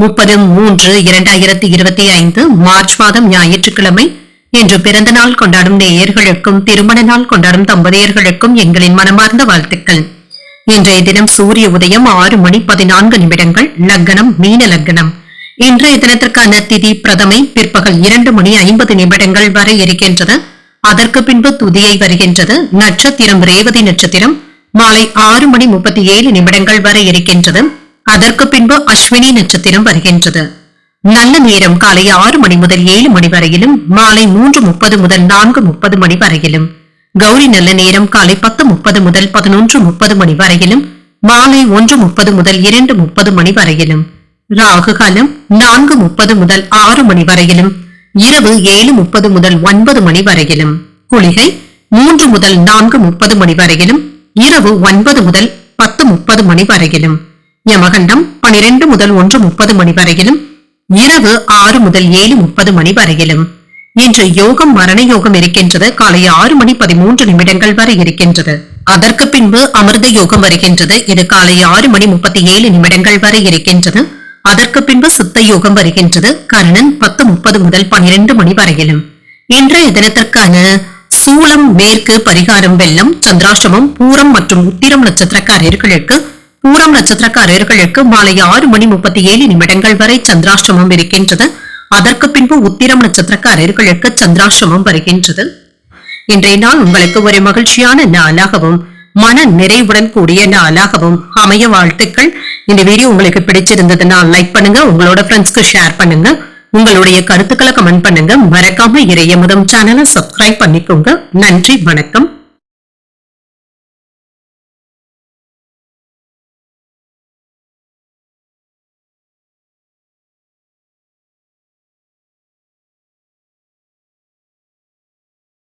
முப்பது மூன்று இரண்டாயிரத்தி இருபத்தி ஐந்து மார்ச் மாதம் ஞாயிற்றுக்கிழமை. இன்று பிறந்த நாள் கொண்டாடும் நேயர்களுக்கும் திருமண நாள் கொண்டாடும் தம்பதியர்களுக்கும் எங்களின் மனமார்ந்த வாழ்த்துக்கள். இன்றைய தினம் சூரிய உதயம் ஆறு மணி பதினான்கு நிமிடங்கள் லக்னம் மீன லக்னம். இன்றைய தினத்திற்கான திதி பிரதமை பிற்பகல் இரண்டு மணி ஐம்பது நிமிடங்கள் வரை இருக்கின்றது. அதற்கு பின்பு துதியை வருகின்றது. நட்சத்திரம் ரேவதி நட்சத்திரம் மாலை ஆறு மணி முப்பத்தி ஏழு நிமிடங்கள் வரை இருக்கின்றது. அதற்கு பின்பு அஸ்வினி நட்சத்திரம் வருகின்றது. நல்ல நேரம் காலை ஆறு மணி முதல் ஏழு மணி வரையிலும் மாலை மூன்று முப்பது முதல் நான்கு முப்பது மணி வரையிலும் கௌரி நல்ல நேரம் காலை பத்து முப்பது முதல் பதினொன்று முப்பது மணி வரையிலும் மாலை ஒன்று முப்பது முதல் இரண்டு முப்பது மணி வரையிலும் ராகு காலம் நான்கு முப்பது முதல் ஆறு மணி வரையிலும் இரவு ஏழு முப்பது முதல் ஒன்பது மணி வரையிலும் குளிகை மூன்று முதல் நான்கு முப்பது மணி வரையிலும் இரவு ஒன்பது முதல் பத்து முப்பது மணி வரையிலும். யமகண்டம் பனிரெண்டு முதல் ஒன்று முப்பது மணி வரையிலும் இரவு ஆறு முதல் ஏழு முப்பது மணி வரையிலும். இன்று யோகம் மரண யோகம் இருக்கின்றது. காலை ஆறு மணி பதிமூன்று நிமிடங்கள் வரை இருக்கின்றது. அதற்கு பின்பு அமிர்த யோகம் வருகின்றது. இது காலை ஆறு மணி முப்பத்தி ஏழு நிமிடங்கள் வரை இருக்கின்றது. அதற்கு பின்பு சித்த யோகம் வருகின்றது. கர்ணன் பத்து முப்பது முதல் பனிரெண்டு மணி வரையிலும். இன்றைய தினத்திற்கான சூளம் மேற்கு பரிகாரம் வெள்ளம் சந்திராசிரமம் பூரம் மற்றும் உத்திரம் நட்சத்திரக்காரர்களுக்கு பூரம் நட்சத்திரக்காரர்களுக்கு மாலை ஆறு மணி முப்பத்தி ஏழு நிமிடங்கள் வரை சந்திராஷ்டமம் இருக்கின்றது. அதற்கு பின்பு உத்திரம் நட்சத்திரக்காரர்களுக்கு சந்திராஷ்டமம் வருகின்றது. இன்றைய நாள் உங்களுக்கு ஒரு மகிழ்ச்சியான நாளாகவும் மன நிறைவுடன் கூடிய நாளாகவும் அமைய வாழ்த்துக்கள். இந்த வீடியோ உங்களுக்கு பிடிச்சிருந்ததுன்னா லைக் பண்ணுங்க உங்களோட ஃப்ரெண்ட்ஸ்க்கு ஷேர் பண்ணுங்க. உங்களுடைய கருத்துக்களை கமெண்ட் பண்ணுங்க. மறக்காம இறைய முதம் சேனலை சப்ஸ்கிரைப் பண்ணிக்கோங்க. நன்றி வணக்கம்.